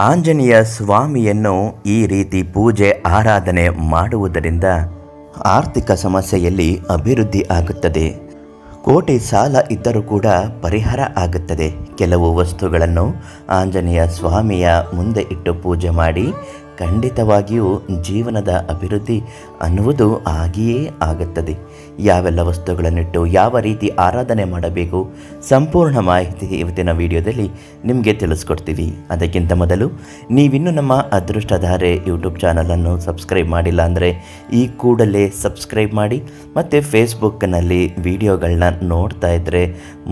ಆಂಜನೇಯ ಸ್ವಾಮಿಯನ್ನು ಈ ರೀತಿ ಪೂಜೆ, ಆರಾಧನೆ ಮಾಡುವುದರಿಂದ ಆರ್ಥಿಕ ಸಮಸ್ಯೆಯಲ್ಲಿ ಅಭಿವೃದ್ಧಿ ಆಗುತ್ತದೆ. ಕೋಟಿ ಸಾಲ ಇದ್ದರೂ ಕೂಡ ಪರಿಹಾರ ಆಗುತ್ತದೆ. ಕೆಲವು ವಸ್ತುಗಳನ್ನು ಆಂಜನೇಯ ಸ್ವಾಮಿಯ ಮುಂದೆ ಇಟ್ಟು ಪೂಜೆ ಮಾಡಿ ಖಂಡಿತವಾಗಿಯೂ ಜೀವನದ ಅಭಿವೃದ್ಧಿ ಅನ್ನುವುದು ಆಗಿಯೇ ಆಗುತ್ತದೆ. ಯಾವೆಲ್ಲ ವಸ್ತುಗಳನ್ನಿಟ್ಟು ಯಾವ ರೀತಿ ಆರಾಧನೆ ಮಾಡಬೇಕು ಸಂಪೂರ್ಣ ಮಾಹಿತಿ ಇವತ್ತಿನ ವಿಡಿಯೋದಲ್ಲಿ ನಿಮಗೆ ತಿಳಿಸ್ಕೊಡ್ತೀವಿ. ಅದಕ್ಕಿಂತ ಮೊದಲು ನೀವಿನ್ನೂ ನಮ್ಮ ಅದೃಷ್ಟಧಾರೆ ಯೂಟ್ಯೂಬ್ ಚಾನಲನ್ನು ಸಬ್ಸ್ಕ್ರೈಬ್ ಮಾಡಿಲ್ಲ ಅಂದರೆ ಈ ಕೂಡಲೇ ಸಬ್ಸ್ಕ್ರೈಬ್ ಮಾಡಿ ಮತ್ತು ಫೇಸ್ಬುಕ್ನಲ್ಲಿ ವಿಡಿಯೋಗಳನ್ನ ನೋಡ್ತಾ ಇದ್ದರೆ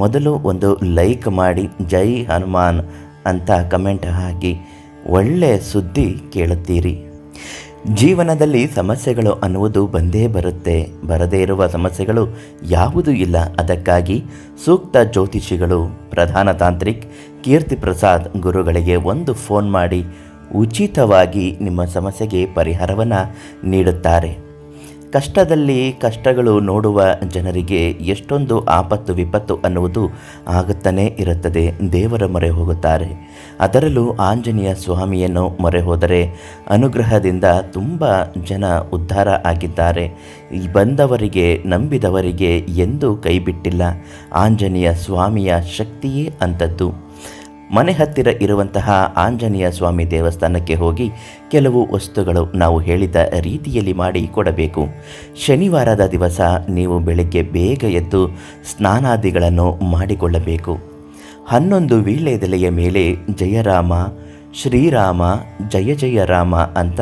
ಮೊದಲು ಒಂದು ಲೈಕ್ ಮಾಡಿ ಜೈ ಹನುಮಾನ್ ಅಂತ ಕಮೆಂಟ್ ಹಾಕಿ ಒಳ್ಳೆಯ ಸುದ್ದಿ ಕೇಳುತ್ತೀರಿ. ಜೀವನದಲ್ಲಿ ಸಮಸ್ಯೆಗಳು ಅನ್ನುವುದು ಬಂದೇ ಬರುತ್ತೆ. ಬರದೇ ಇರುವ ಸಮಸ್ಯೆಗಳು ಯಾವುದೂ ಇಲ್ಲ. ಅದಕ್ಕಾಗಿ ಸೂಕ್ತ ಜ್ಯೋತಿಷಿಗಳು, ಪ್ರಧಾನ ತಾಂತ್ರಿಕ್ ಕೀರ್ತಿ ಪ್ರಸಾದ್ ಗುರುಗಳಿಗೆ ಒಂದು ಫೋನ್ ಮಾಡಿ ಉಚಿತವಾಗಿ ನಿಮ್ಮ ಸಮಸ್ಯೆಗೆ ಪರಿಹಾರವನ್ನು ನೀಡುತ್ತಾರೆ. ಕಷ್ಟದಲ್ಲಿ ಕಷ್ಟಗಳು ನೋಡುವ ಜನರಿಗೆ ಎಷ್ಟೊಂದು ಆಪತ್ತು ವಿಪತ್ತು ಅನ್ನುವುದು ಆಗುತ್ತಾನೇ ಇರುತ್ತದೆ. ದೇವರ ಮೊರೆ ಹೋಗುತ್ತಾರೆ. ಅದರಲ್ಲೂ ಆಂಜನೇಯ ಸ್ವಾಮಿಯನ್ನು ಮೊರೆ ಹೋದರೆ ಅನುಗ್ರಹದಿಂದ ತುಂಬ ಜನ ಉದ್ಧಾರ ಆಗಿದ್ದಾರೆ. ಬಂದವರಿಗೆ, ನಂಬಿದವರಿಗೆ ಎಂದೂ ಕೈಬಿಟ್ಟಿಲ್ಲ. ಆಂಜನೇಯ ಸ್ವಾಮಿಯ ಶಕ್ತಿಯೇ ಅಂಥದ್ದು. ಮನೆ ಹತ್ತಿರ ಇರುವಂತಹ ಆಂಜನೇಯ ಸ್ವಾಮಿ ದೇವಸ್ಥಾನಕ್ಕೆ ಹೋಗಿ ಕೆಲವು ವಸ್ತುಗಳು ನಾವು ಹೇಳಿದ ರೀತಿಯಲ್ಲಿ ಮಾಡಿ ಕೊಡಬೇಕು. ಶನಿವಾರದ ದಿವಸ ನೀವು ಬೆಳಗ್ಗೆ ಬೇಗ ಎದ್ದು ಸ್ನಾನಾದಿಗಳನ್ನು ಮಾಡಿಕೊಳ್ಳಬೇಕು. ಹನ್ನೊಂದು ವೀಳ್ಯದೆಲೆಯ ಮೇಲೆ ಜಯರಾಮ, ಶ್ರೀರಾಮ, ಜಯ ಜಯ ರಾಮ ಅಂತ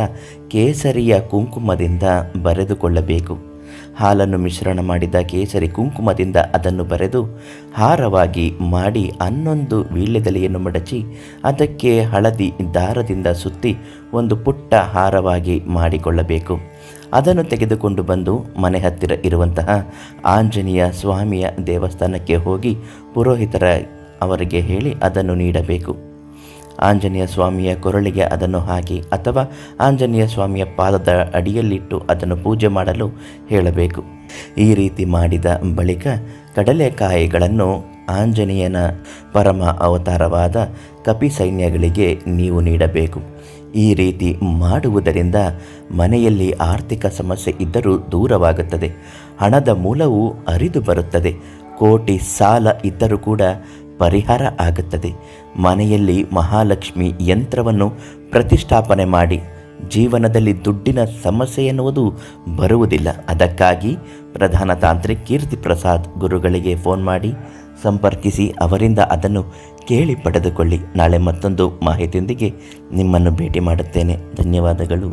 ಕೇಸರಿಯ ಕುಂಕುಮದಿಂದ ಬರೆದುಕೊಳ್ಳಬೇಕು. ಹಾಲನ್ನು ಮಿಶ್ರಣ ಮಾಡಿದ ಕೇಸರಿ ಕುಂಕುಮದಿಂದ ಅದನ್ನು ಬರೆದು ಹಾರವಾಗಿ ಮಾಡಿ ಹನ್ನೊಂದು ವೀಳ್ಯದೆಲೆಯನ್ನು ಮಡಚಿ ಅದಕ್ಕೆ ಹಳದಿ ದಾರದಿಂದ ಸುತ್ತಿ ಒಂದು ಪುಟ್ಟ ಹಾರವಾಗಿ ಮಾಡಿಕೊಳ್ಳಬೇಕು. ಅದನ್ನು ತೆಗೆದುಕೊಂಡು ಬಂದು ಮನೆ ಹತ್ತಿರ ಇರುವಂತಹ ಆಂಜನೇಯ ಸ್ವಾಮಿಯ ದೇವಸ್ಥಾನಕ್ಕೆ ಹೋಗಿ ಪುರೋಹಿತರ ಅವರಿಗೆ ಹೇಳಿ ಅದನ್ನು ನೀಡಬೇಕು. ಆಂಜನೇಯ ಸ್ವಾಮಿಯ ಕೊರಳಿಗೆ ಅದನ್ನು ಹಾಕಿ ಅಥವಾ ಆಂಜನೇಯ ಸ್ವಾಮಿಯ ಪಾದದ ಅಡಿಯಲ್ಲಿಟ್ಟು ಅದನ್ನು ಪೂಜೆ ಮಾಡಲು ಹೇಳಬೇಕು. ಈ ರೀತಿ ಮಾಡಿದ ಬಳಿಕ ಕಡಲೆಕಾಯಿಗಳನ್ನು ಆಂಜನೇಯನ ಪರಮ ಅವತಾರವಾದ ಕಪಿ ಸೈನ್ಯಗಳಿಗೆ ನೀವು ನೀಡಬೇಕು. ಈ ರೀತಿ ಮಾಡುವುದರಿಂದ ಮನೆಯಲ್ಲಿ ಆರ್ಥಿಕ ಸಮಸ್ಯೆ ಇದ್ದರೂ ದೂರವಾಗುತ್ತದೆ. ಹಣದ ಮೂಲವು ಅರಿದು ಬರುತ್ತದೆ. ಕೋಟಿ ಸಾಲ ಇದ್ದರೂ ಕೂಡ ಪರಿಹಾರ ಆಗುತ್ತದೆ. ಮನೆಯಲ್ಲಿ ಮಹಾಲಕ್ಷ್ಮಿ ಯಂತ್ರವನ್ನು ಪ್ರತಿಷ್ಠಾಪನೆ ಮಾಡಿ ಜೀವನದಲ್ಲಿ ದುಡ್ಡಿನ ಸಮಸ್ಯೆ ಎನ್ನುವುದು ಬರುವುದಿಲ್ಲ. ಅದಕ್ಕಾಗಿ ಪ್ರಧಾನ ತಾಂತ್ರಿಕ್ ಕೀರ್ತಿ ಪ್ರಸಾದ್ ಗುರುಗಳಿಗೆ ಫೋನ್ ಮಾಡಿ ಸಂಪರ್ಕಿಸಿ, ಅವರಿಂದ ಅದನ್ನು ಕೇಳಿ ಪಡೆದುಕೊಳ್ಳಿ. ನಾಳೆ ಮತ್ತೊಂದು ಮಾಹಿತಿಯೊಂದಿಗೆ ನಿಮ್ಮನ್ನು ಭೇಟಿ ಮಾಡುತ್ತೇನೆ. ಧನ್ಯವಾದಗಳು.